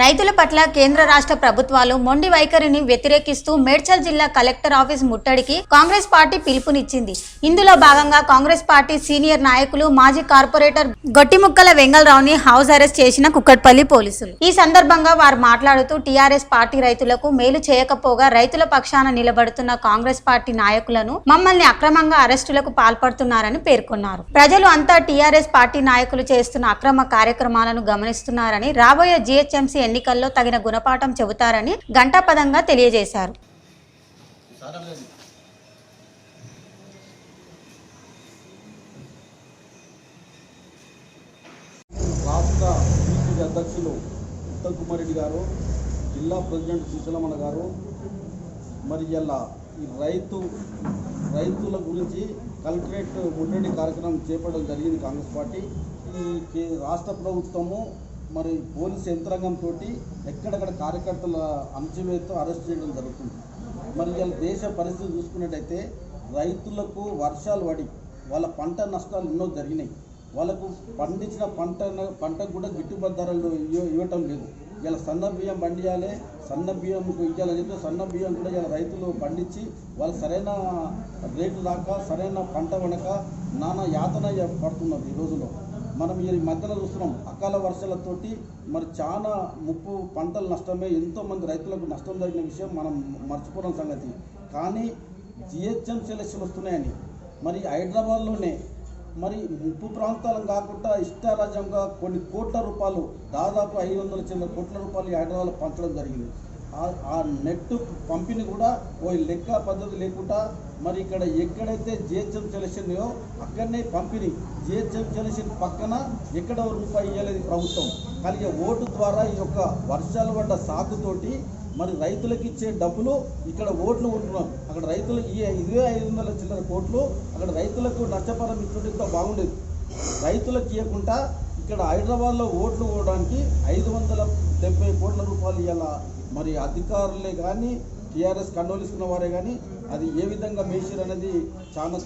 రైతుల పట్ల కేంద్ర రాష్ట్ర ప్రభుత్వాలు మొండి వైఖరిని వ్యతిరేకిస్తూ మేడ్చల్ జిల్లా కలెక్టర్ ఆఫీస్ ముట్టడికి కాంగ్రెస్ పార్టీ పిలుపునిచ్చింది. ఇందులో భాగంగా కాంగ్రెస్ పార్టీ సీనియర్ నాయకులు మాజీ కార్పొరేటర్ గొట్టిముక్కల వెంగళరావుని హౌస్ అరెస్ట్ చేసిన కుక్కట్పల్లి పోలీసులు. ఈ సందర్భంగా వారు మాట్లాడుతూ టీఆర్ఎస్ పార్టీ రైతులకు మేలు చేయకపోగా రైతుల పక్షాన నిలబడుతున్న కాంగ్రెస్ పార్టీ నాయకులను మమ్మల్ని అక్రమంగా అరెస్టులకు పాల్పడుతున్నారని పేర్కొన్నారు. ప్రజలు అంతా టీఆర్ఎస్ పార్టీ నాయకులు చేస్తున్న అక్రమ కార్యక్రమాలను గమనిస్తున్నారని రాబోయే జీహెచ్ఎంసీ ఎన్నికల్లో తగిన గుణపాఠం చెబుతారని గంటాపదంగా తెలియజేశారు. రాష్ట్ర బీసీ అధ్యక్షులు ఉత్తమ్ కుమార్ రెడ్డి గారు జిల్లా ప్రెసిడెంట్ సుశీలమణ గారు మరి ఇలా ఈ రైతు రైతుల గురించి కలెక్టరేట్ ముట్టడి కార్యక్రమం చేపట్టడం జరిగింది కాంగ్రెస్ పార్టీ. ఈ కే- రాష్ట్ర ప్రభుత్వము మరి పోలీస్ యంత్రాంగంతో ఎక్కడెక్కడ కార్యకర్తల అంచవేతో అరెస్ట్ చేయడం జరుగుతుంది. మరి ఇలా దేశ పరిస్థితి చూసుకున్నట్టయితే రైతులకు వర్షాలు పడి వాళ్ళ పంట నష్టాలు ఎన్నో జరిగినాయి. వాళ్ళకు పండించిన పంట పంటకు కూడా గిట్టుబాటు ధరలు ఇవ్వ- ఇవ్వటం లేదు. ఇలా సన్న బియ్యం పండియాలి సన్న బియ్యం ఇవ్వాలని చెప్పి సన్న బియ్యం కూడా ఇలా రైతులు పండించి వాళ్ళు సరైన రేటు రాక సరైన పంట వనక నానా యాతన పడుతున్నారు ఈ రోజుల్లో. మనం ఈ మధ్యలో చూస్తున్నాం అకాల వర్షాలతోటి మరి చాలా ముప్పు పంటలు నష్టమే ఎంతో మంది రైతులకు నష్టం జరిగిన విషయం మనం మర్చిపోవడం సంగతి. కానీ జిహెచ్ఎం ఎలక్షన్ వస్తున్నాయని మరి హైదరాబాద్లోనే మరి ముప్పు ప్రాంతాలను కాకుండా ఇష్టారాజ్యంగా కొన్ని కోట్ల రూపాయలు దాదాపు ఐదు వందల చిన్న కోట్ల రూపాయలు హైదరాబాద్లో పంచడం జరిగింది. ఆ- నెట్ పంపిణీ కూడా ఓ లెక్క పద్ధతి లేకుండా మరి ఇక్కడ ఎక్కడైతే జిహెచ్ఎం సెలక్షన్ అక్కడనే పంపిణీ. జిహెచ్ఎం సెలక్షన్ పక్కన ఎక్కడ రూపాయి ఇవ్వలేదు ప్రభుత్వం. కలిగే ఓటు ద్వారా ఈ యొక్క వర్షాలు పడ్డ సాకుతోటి మరి రైతులకు ఇచ్చే డబ్బులు ఇక్కడ ఓట్లు ఉంటున్నాం అక్కడ రైతులకు ఈ ఇదే ఐదు వందల చిల్లర కోట్లు అక్కడ రైతులకు నష్టపరం ఇస్తుంటే బాగుండేది. రైతులకు ఇవ్వకుండా ఇక్కడ హైదరాబాద్లో ఓట్లు పోవడానికి ఐదు వందల డెబ్బై కోట్ల రూపాయలు ఇవ్వాలా మరి అధికారులే కానీ టీఆర్ఎస్ కండోలిస్తున్న వారే కానీ అది ఏ విధంగా మేషర్ అనేది చాలా